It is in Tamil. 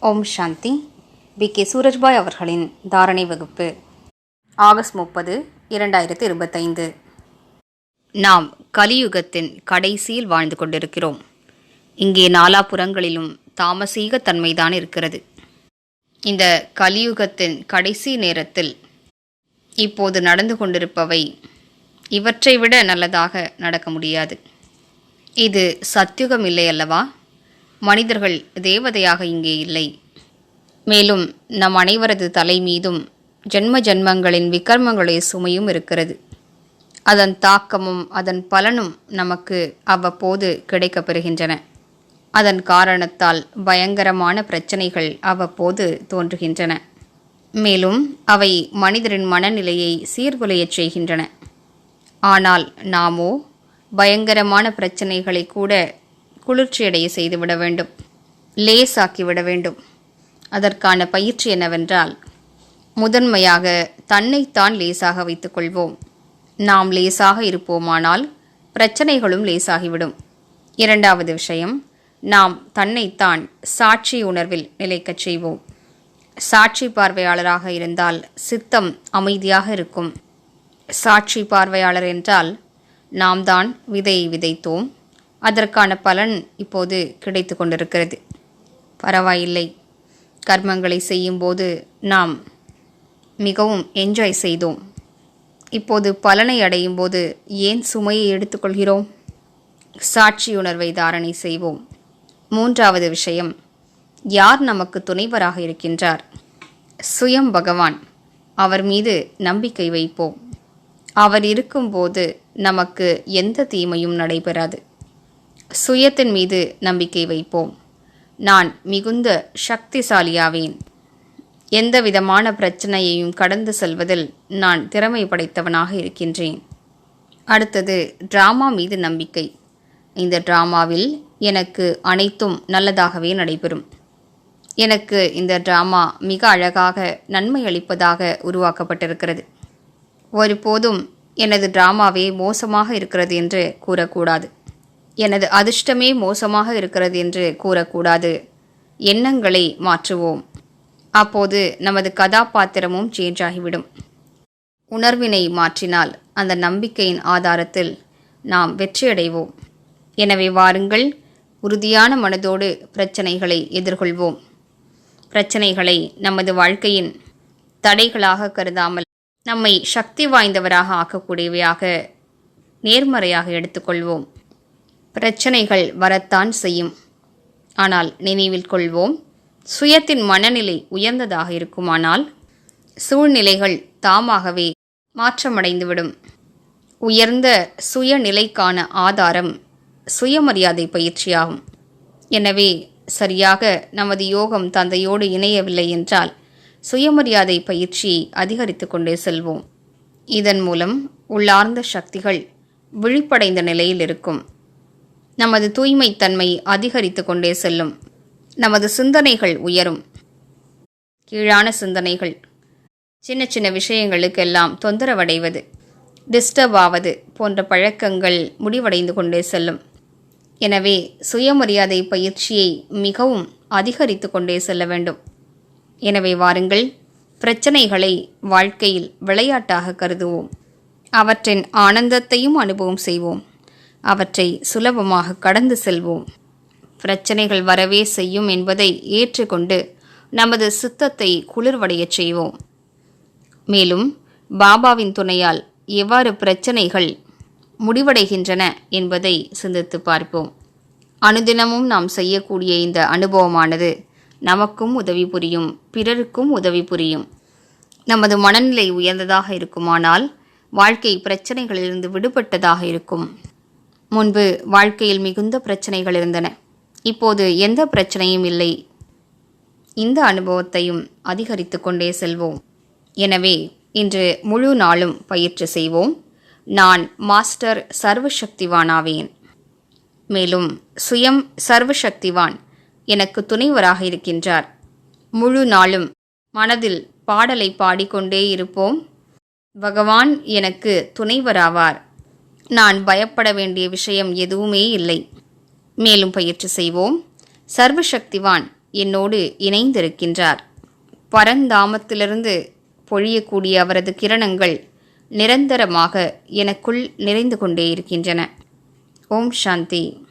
ஓம் சாந்தி. பி. கே. சூரஜ்பாய் அவர்களின் தாரணை வகுப்பு ஆகஸ்ட் முப்பது இரண்டாயிரத்து இருபத்தைந்து. நாம் கலியுகத்தின் கடைசியில் வாழ்ந்து கொண்டிருக்கிறோம். இங்கே நாலாபுறங்களிலும் தாமசீக தன்மைதான் இருக்கிறது. இந்த கலியுகத்தின் கடைசி நேரத்தில் இப்போது நடந்து கொண்டிருப்பவை இவற்றை விட நல்லதாக நடக்க முடியாது. இது சத்தியுகம் இல்லை அல்லவா? மனிதர்கள் தேவதையாக இங்கே இல்லை. மேலும் நம் அனைவரது தலை மீதும் ஜென்ம ஜென்மங்களின் விகர்மங்களுடைய சுமையும் இருக்கிறது. அதன் தாக்கமும் அதன் பலனும் நமக்கு அவ்வப்போது கிடைக்கப்பெறுகின்றன. அதன் காரணத்தால் பயங்கரமான பிரச்சனைகள் அவ்வப்போது தோன்றுகின்றன. மேலும் அவை மனிதரின் மனநிலையை சீர்குலையச் செய்கின்றன. ஆனால் நாமோ பயங்கரமான பிரச்சனைகளை கூட குளிர்ச்சியடைய செய்துவிட வேண்டும். லேசாக்கிவிட வேண்டும் அதற்கான பயிற்சி என்னவென்றால் முதன்மையாக தன்னைத்தான் லேசாக வைத்துக்கொள்வோம். நாம் லேசாக இருப்போமானால் பிரச்சனைகளும் லேசாகிவிடும். இரண்டாவது விஷயம் நாம் தன்னைத்தான் சாட்சி உணர்வில் நிலைக்கச் செய்வோம். சாட்சி பார்வையாளராக இருந்தால் சித்தம் அமைதியாக இருக்கும். சாட்சி பார்வையாளர் என்றால் நாம் தான் விதையை விதைத்தோம். அதற்கான பலன் இப்போது கிடைத்து கொண்டிருக்கிறது. பரவாயில்லை. கர்மங்களை செய்யும்போது நாம் மிகவும் என்ஜாய் செய்தோம். இப்போது பலனை அடையும் போது ஏன் சுமையை எடுத்துக்கொள்கிறோம்? சாட்சியுணர்வை தாரணை செய்வோம். மூன்றாவது விஷயம் யார் நமக்கு துணைவராக இருக்கின்றார்? சுயம் பகவான் அவர் மீது நம்பிக்கை வைப்போம். அவர் இருக்கும்போது நமக்கு எந்த தீமையும் நடைபெறாது. சுயத்தின் மீது நம்பிக்கை வைப்போம். நான் மிகுந்த சக்திசாலியாவேன். எந்த விதமான பிரச்சனையையும் கடந்து செல்வதில் நான் திறமை படைத்தவனாக இருக்கின்றேன். அடுத்தது டிராமா மீது நம்பிக்கை. இந்த டிராமாவில் எனக்கு அனைத்தும் நல்லதாகவே நடைபெறும். எனக்கு இந்த டிராமா மிக அழகாக நன்மை அளிப்பதாக உருவாக்கப்பட்டிருக்கிறது. ஒருபோதும் எனது டிராமாவே மோசமாக இருக்கிறது என்று கூறக்கூடாது. எனது அதிர்ஷ்டமே மோசமாக இருக்கிறது என்று கூறக்கூடாது. எண்ணங்களை மாற்றுவோம். அப்போது நமது கதாபாத்திரமும் சேஞ்ச் ஆகிவிடும். உணர்வினை மாற்றினால் அந்த நம்பிக்கையின் ஆதாரத்தில் நாம் வெற்றியடைவோம். எனவே வாருங்கள் உறுதியான மனதோடு பிரச்சனைகளை எதிர்கொள்வோம். பிரச்சனைகளை நமது வாழ்க்கையின் தடைகளாக கருதாமல் நம்மை சக்தி வாய்ந்தவராக ஆக்கக்கூடியவையாக நேர்மறையாக எடுத்துக்கொள்வோம். பிரச்சனைகள் வரத்தான் செய்யும். ஆனால் நினைவில் கொள்வோம் சுயத்தின் மனநிலை உயர்ந்ததாக இருக்குமானால் சூழ்நிலைகள் தாமாகவே மாற்றமடைந்துவிடும். உயர்ந்த சுயநிலைக்கான ஆதாரம் சுயமரியாதை பயிற்சியாகும். எனவே சரியாக நமது யோகம் தந்தையோடு இணையவில்லை என்றால் சுயமரியாதை பயிற்சியை அதிகரித்து கொண்டே செல்வோம். இதன் மூலம் உள்ளார்ந்த சக்திகள் விழிப்படைந்த நிலையில் இருக்கும். நமது தூய்மைத்தன்மை அதிகரித்து கொண்டே செல்லும். நமது சிந்தனைகள் உயரும். கீழான சிந்தனைகள். சின்ன சின்ன விஷயங்களுக்கெல்லாம் தொந்தரவடைவது டிஸ்டர்ப் ஆவது போன்ற பழக்கங்கள் முடிவடைந்து கொண்டே செல்லும். எனவே சுயமரியாதை பயிற்சியை மிகவும் அதிகரித்து கொண்டே செல்ல வேண்டும். எனவே வாருங்கள் பிரச்சனைகளை வாழ்க்கையில் விளையாட்டாக கருதுவோம். அவற்றின் ஆனந்தத்தையும் அனுபவம் செய்வோம். அவற்றை சுலபமாக கடந்து செல்வோம். பிரச்சனைகள் வரவே செய்யும் என்பதை ஏற்றுக்கொண்டு நமது சித்தத்தை குளிர்வடையச் செய்வோம். மேலும் பாபாவின் துணையால் எவ்வாறு பிரச்சனைகள் முடிவடைகின்றன என்பதை சிந்தித்து பார்ப்போம். அனுதினமும் நாம் செய்யக்கூடிய இந்த அனுபவமானது நமக்கும் உதவி புரியும் பிறருக்கும் உதவி புரியும். நமது மனநிலை உயர்ந்ததாக இருக்குமானால் வாழ்க்கை பிரச்சனைகளிலிருந்து விடுபட்டதாக இருக்கும். முன்பு வாழ்க்கையில் மிகுந்த பிரச்சனைகள் இருந்தன. இப்போது எந்த பிரச்சனையும் இல்லை. இந்த அனுபவத்தையும் அதிகரித்து கொண்டே செல்வோம். எனவே இன்று முழு நாளும் பயிற்சி செய்வோம். நான் மாஸ்டர் சர்வசக்திவானாவேன். மேலும் சுயம் சர்வசக்திவான் எனக்கு துணைவராக இருக்கின்றார். முழு நாளும் மனதில் பாடலை பாடிக்கொண்டே இருப்போம். பகவான் எனக்கு துணைவராவார். நான் பயப்பட வேண்டிய விஷயம் எதுவுமே இல்லை. மேலும் பயிற்சி செய்வோம். சர்வசக்திவான் என்னோடு இணைந்திருக்கின்றார். பரந்தாமத்திலிருந்து பொழியக்கூடிய அவரது கிரணங்கள் நிரந்தரமாக எனக்குள் நிறைந்து கொண்டே இருக்கின்றன. ஓம் சாந்தி.